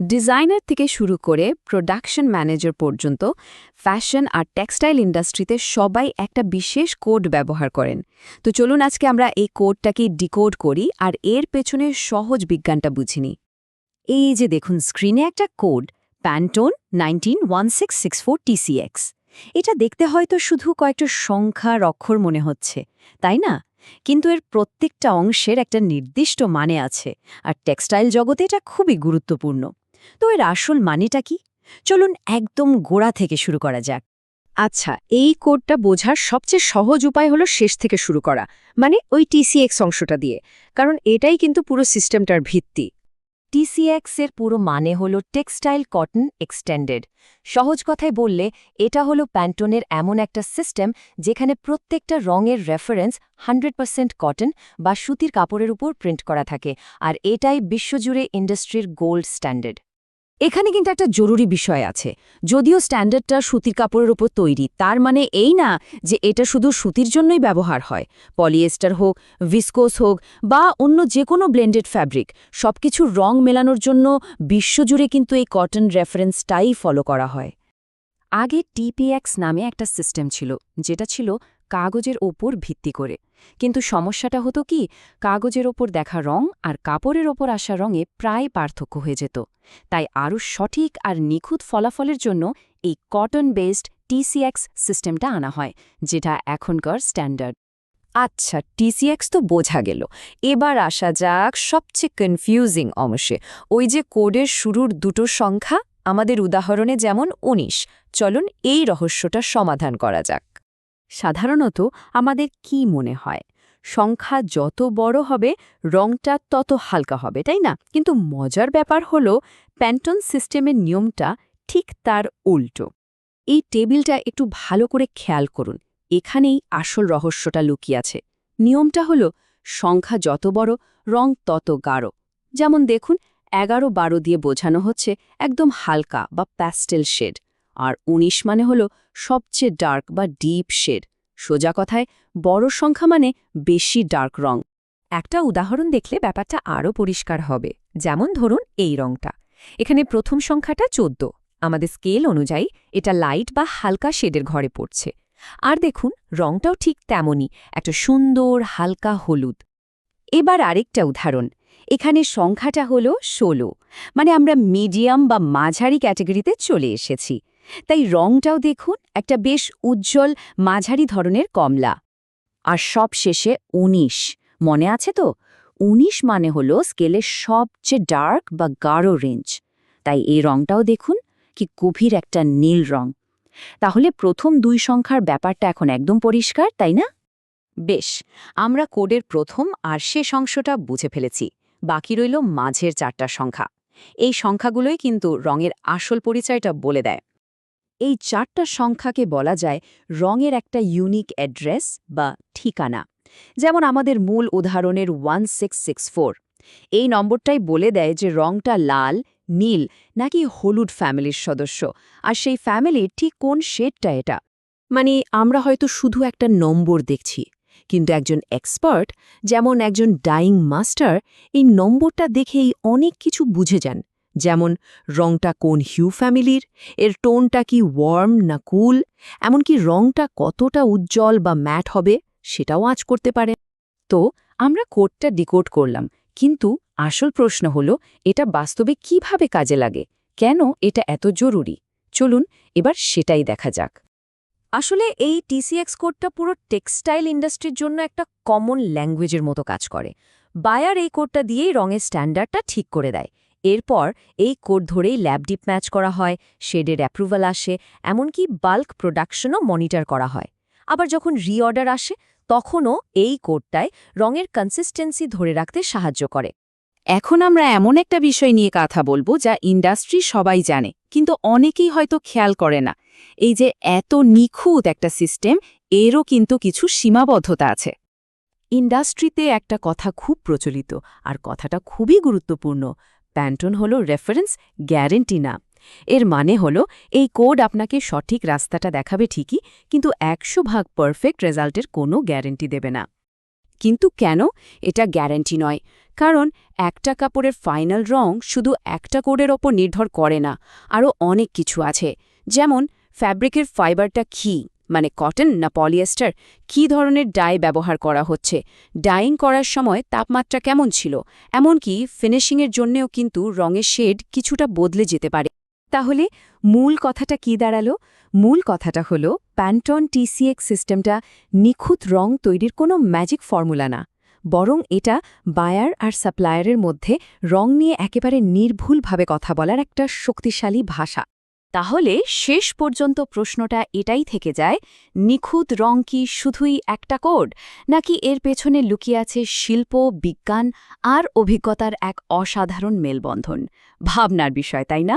Designer থেকে শুরু করে প্রোডাকশন ম্যানেজার পর্যন্ত ফ্যাশন আর টেক্সটাইল ইন্ডাস্ট্রিতে সবাই একটা বিশেষ কোড ব্যবহার করেন। তো চলুন আজকে আমরা এই কোডটাকে ডিকোড করি আর এর পেছনের সহজ বিজ্ঞানটা বুঝিনি এই যে দেখুন, স্ক্রিনে একটা কোড প্যান্টোন নাইনটিন টিসিএক্স এটা দেখতে হয়তো শুধু কয়েকটা সংখ্যার অক্ষর মনে হচ্ছে, তাই না? কিন্তু এর প্রত্যেকটা অংশের একটা নির্দিষ্ট মানে আছে, আর টেক্সটাইল জগতে এটা খুবই গুরুত্বপূর্ণ। তো এর আসল মানেটা কি? চলুন একদম গোড়া থেকে শুরু করা যাক। আচ্ছা এই কোডটা বোঝার সবচেয়ে সহজ উপায় হলো শেষ থেকে শুরু করা মানে ওই টিসিএক্স অংশটা দিয়ে, কারণ এটাই কিন্তু পুরো সিস্টেমটার ভিত্তি। টিসিএক্স এর পুরো মানে হল টেক্সটাইল কটন এক্সটেন্ডেড। সহজ কথায় বললে, এটা হলো প্যান্টনের এমন একটা সিস্টেম যেখানে প্রত্যেকটা রঙের রেফারেন্স হান্ড্রেড কটন বা সুতির কাপড়ের উপর প্রিন্ট করা থাকে, আর এটাই বিশ্বজুড়ে ইন্ডাস্ট্রির গোল্ড স্ট্যান্ডার্ড। এখানে কিন্তু একটা জরুরি বিষয় আছে। যদিও স্ট্যান্ডার্ডটা সুতির কাপড়ের ওপর তৈরি, তার মানে এই না যে এটা শুধু সুতির জন্যই ব্যবহার হয়। পলিয়েস্টার হোক, ভিসকোস হোক বা অন্য যে কোনো ব্লেন্ডেড ফ্যাব্রিক, সবকিছু রং মেলানোর জন্য বিশ্বজুড়ে কিন্তু এই কটন রেফারেন্সটাই ফলো করা হয়। আগে টিপিএক্স নামে একটা সিস্টেম ছিল, যেটা ছিল কাগজের ওপর ভিত্তি করে। কিন্তু সমস্যাটা হতো কি, কাগজের ওপর দেখা রং আর কাপড়ের ওপর আসা রঙে প্রায় পার্থক্য হয়ে যেত। তাই আরও সঠিক আর নিখুঁত ফলাফলের জন্য এই কটন বেসড টিসিএক্স সিস্টেমটা আনা হয়, যেটা এখনকার স্ট্যান্ডার্ড আচ্ছা টিসিএক্স তো বোঝা গেল। এবার আসা যাক সবচেয়ে কনফিউজিং অংশে। ওই যে কোডের শুরুর দুটো সংখ্যা, আমাদের উদাহরণে যেমন ১৯ চলুন এই রহস্যটা সমাধান করা যাক। সাধারণত আমাদের কি মনে হয়? সংখ্যা যত বড় হবে, রংটা তত হালকা হবে, তাই না? কিন্তু মজার ব্যাপার হলো, প্যান্টন সিস্টেমের নিয়মটা ঠিক তার উল্টো। এই টেবিলটা একটু ভালো করে খেয়াল করুন, এখানেই আসল রহস্যটা লুকিয়ে আছে। নিয়মটা হলো, সংখ্যা যত বড়, রং তত গাঢ়। যেমন দেখুন, এগারো বারো দিয়ে বোঝানো হচ্ছে, একদম হালকা বা প্যাস্টেল শেড। আর ১৯ মানে হল সবচেয়ে ডার্ক বা ডিপ শেড। সোজা কথায়, বড় সংখ্যা মানে বেশি ডার্ক রং। একটা উদাহরণ দেখলে ব্যাপারটা আরও পরিষ্কার হবে। যেমন ধরুন এই রংটা। এখানে প্রথম সংখ্যাটা চোদ্দ। আমাদের স্কেল অনুযায়ী এটা লাইট বা হালকা শেডের ঘরে পড়ছে। আর দেখুন, রংটাও ঠিক তেমনই, একটা সুন্দর হালকা হলুদ। এবার আরেকটা উদাহরণ। এখানে সংখ্যাটা হলো ১৬ মানে আমরা মিডিয়াম বা মাঝারি ক্যাটাগরিতে চলে এসেছি। তাই রংটাও দেখুন, একটা বেশ উজ্জ্বল মাঝারি ধরনের কমলা। আর সব শেষে ১৯ মনে আছে তো? ১৯ মানে হল স্কেলের সবচেয়ে ডার্ক বা গাঢ় রেঞ্জ। তাই এই রংটাও দেখুন, কি গভীর একটা নীল রং। তাহলে প্রথম দুই সংখ্যার ব্যাপারটা এখন একদম পরিষ্কার, তাই না? বেশ, আমরা কোডের প্রথম আর শেষ অংশটা বুঝে ফেলেছি। বাকি রইল মাঝের চারটা সংখ্যা। এই সংখ্যাগুলোই কিন্তু রঙের আসল পরিচয়টা বলে দেয়। এই চারটা সংখ্যাকে বলা যায় রঙের একটা ইউনিক অ্যাড্রেস বা ঠিকানা। যেমন আমাদের মূল উদাহরণের ওয়ান এই নম্বরটাই বলে দেয় যে রংটা লাল, নীল নাকি হলুদ ফ্যামিলির সদস্য। আর সেই ফ্যামিলির ঠিক কোন শেডটা এটা? মানে আমরা হয়তো শুধু একটা নম্বর দেখছি, কিন্তু একজন এক্সপার্ট যেমন একজন ডাইং মাস্টার এই নম্বরটা দেখেই অনেক কিছু বুঝে যান। যেমন, রংটা কোন হিউ ফ্যামিলির এর টোনটা কি ওয়ার্ম না কুল এমনকি রংটা কতটা উজ্জ্বল বা ম্যাট হবে সেটাও আঁচ করতে পারে। তো, আমরা কোডটা ডিকোড করলাম, কিন্তু আসল প্রশ্ন হলো, এটা বাস্তবে কীভাবে কাজে লাগে? কেন এটা এত জরুরি? চলুন এবার সেটাই দেখা যাক। আসলে এই টিসিএক্স কোডটা পুরো টেক্সটাইল ইন্ডাস্ট্রির জন্য একটা কমন ল্যাঙ্গুয়েজের মতো কাজ করে। বায়ার এই কোডটা দিয়েই রঙের স্ট্যান্ডার্ডটা ঠিক করে দেয়। এরপর এই কোড ধরেই ল্যাব ডিপ ম্যাচ করা হয়, শেডের অ্যাপ্রুভাল আসে, এমনকি বাল্ক প্রোডাকশনও মনিটর করা হয়। আবার যখন রিঅর্ডার আসে, তখনও এই কোডটায় রঙের কনসিস্টেন্সি ধরে রাখতে সাহায্য করে। এখন আমরা এমন একটা বিষয় নিয়ে কথা বলব যা ইন্ডাস্ট্রি সবাই জানে, কিন্তু অনেকেই হয়তো খেয়াল করে না। এই যে এত নিখুঁত একটা সিস্টেম এরও কিন্তু কিছু সীমাবদ্ধতা আছে। ইন্ডাস্ট্রিতে একটা কথা খুব প্রচলিত, আর কথাটা খুবই গুরুত্বপূর্ণ। প্যান্টন হল রেফারেন্স গ্যারেন্টি না। এর মানে হল, এই কোড আপনাকে সঠিক রাস্তাটা দেখাবে ঠিকই, কিন্তু একশো ভাগ পারফেক্ট রেজাল্টের কোনো গ্যারেন্টি দেবে না। কিন্তু কেন? এটা গ্যারেন্টি নয়। কারণ একটা কাপড়ের ফাইনাল রং শুধু একটা কোডের ওপর নির্ভর করে না আরও অনেক কিছু আছে। যেমন ফ্যাব্রিকের ফাইবারটা কি মানে কটন না পলিয়েস্টার? কী ধরনের ডাই ব্যবহার করা হচ্ছে? ডাইং করার সময় তাপমাত্রা কেমন ছিল? এমনকি ফিনিশিংয়ের জন্যেও কিন্তু রঙের শেড কিছুটা বদলে যেতে পারে। তাহলে মূল কথাটা কি দাঁড়াল? মূল কথাটা হলো, প্যান্টন টিসিএক্স সিস্টেমটা নিখুঁত রং তৈরির কোনো ম্যাজিক ফর্মুলা না। বরং এটা বায়ার আর সাপ্লায়ারের মধ্যে রং নিয়ে একেবারে নির্ভুলভাবে কথা বলার একটা শক্তিশালী ভাষা। তাহলে শেষ পর্যন্ত প্রশ্নটা এটাই থেকে যায়, নিখুঁত রং কি শুধুই একটা কোড, নাকি এর পেছনে লুকিয়ে আছে শিল্প, বিজ্ঞান আর অভিজ্ঞতার এক অসাধারণ মেলবন্ধন? ভাবনার বিষয়, তাই না?